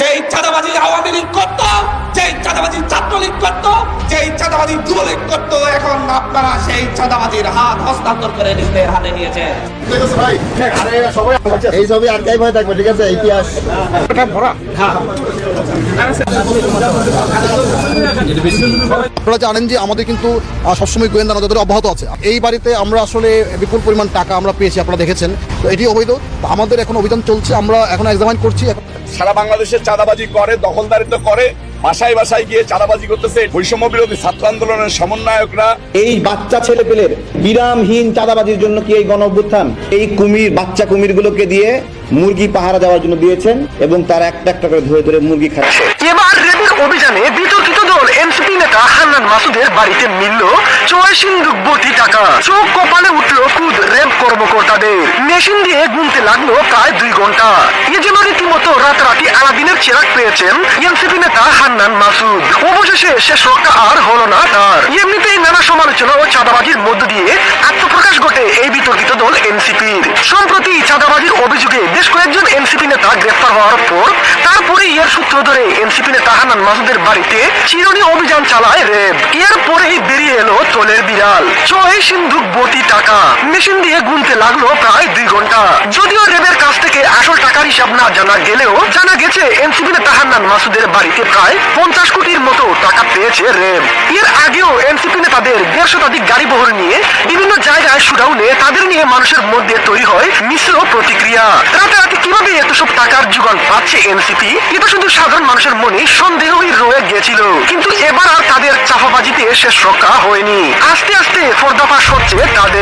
যেই চাঁদাবাজি আওয়ামী লীগ করতো, যেই চাঁদাবাজি ছাত্রলীগ করতো, যেই চাঁদাবাজি যুবলীগ করতো, এখন আপনারা সেই চাঁদাবাজির হাত হস্তান্তর করে নিজেদের হাতে নিয়েছেন। থাকবে, ঠিক আছে? ইতিহাস। আপনারা জানেন যে আমাদের কিন্তু সবসময় গোয়েন্দা নজরদারি অব্যাহত আছে। এই বাড়িতে আমরা আসলে বিপুল পরিমাণ টাকা আমরা পেয়েছি, আপনারা দেখেছেন। তো এটি অবৈধ। আমাদের এখন অভিযান চলছে, আমরা এখন এক্সামাইন করছি। এখন সারা বাংলাদেশে চাঁদাবাজি করে দখলদারিত্ব করে বাসায় বাসায় গিয়ে চাঁদাবাজি করতেছে। বৈষম্য বিরোধী ছাত্র আন্দোলনের সমন্বয়করা। এই বাচ্চা ছেলে পেলের বিরামহীন চাঁদাবাজির জন্য কি এই গণ অভ্যুত্থান এই কুমির বাচ্চা কুমিরগুলোকে দিয়ে মুরগি পাহারা দেওয়ার জন্য দিয়েছেন এবং তারা একটা একটা করে ধরে ধরে মুরগি খাচ্ছে। এবার রেবের অভিযানে বিতর্কিত দল এনসিপি নেতা হান্নান মাসুদের বাড়িতে মিলল ছয় সিন্ধুক ভর্তি টাকা। চোখ কপালে উঠল খুদ রেব কর্মকর্তাদের মেশিন দিয়ে গুনতে লাগল প্রায় দুই ঘণ্টা। এ রীতিমতো রাতারাতি আলাদিনের চেরাক পেয়েছেন এনসিপি নেতা হান্নান মাসুদ। অবশেষে শেষ রক্ষা আর হলো না তার। এমনিতেই নানা সমালোচনা ও চাঁদাবাজির মধ্য দিয়ে আত্মপ্রকাশ ঘটে এই বিতর্কিত দল এনসিপির। সম্প্রতি চাঁদাবাজির অভিযোগে বেশ কয়েকজন এনসিপি নেতা গ্রেফতার হওয়ার পর তারপরে এর সূত্র ধরে এনসিপি নেতা হান্নান মাসুদের বাড়িতে চিরনি অভিযান চালায় র্যাব এরপরেই বেরিয়ে এলো বিড়াল ছয় সিন্ধুক ভর্তি টাকা। মেশিন দিয়ে গুনতে লাগল প্রায় দুই ঘণ্টা। যদিও র্যাবের কাছ থেকে আসল টাকার হিসাব না জানা গেলেও জানা গেছে এনসিপি নেতা মাসুদের বাড়িতে প্রায় পঞ্চাশ কোটির মতো টাকা পেয়েছে রেব। এর আগেও এনসিপি নেতাদের দেড় শতাধিক গাড়ি বহর নিয়ে বিভিন্ন জায়গায় শুডাউনে তাদের নিয়ে মানুষের মধ্যে তৈরি হয় মিশ্র প্রতিক্রিয়া। রাতারাতি কীভাবে এত সব টাকার যোগান পাচ্ছে এনসিপি? এটা শুধু সাধারণ মানুষের মনে সন্দেহই রয়ে গেছিল কিন্তু এবার আর তাদের চাপাবাজিতে শেষ রক্ষা হয়নি। আস্তে আস্তে পর্দাফাশ হচ্ছে তাদের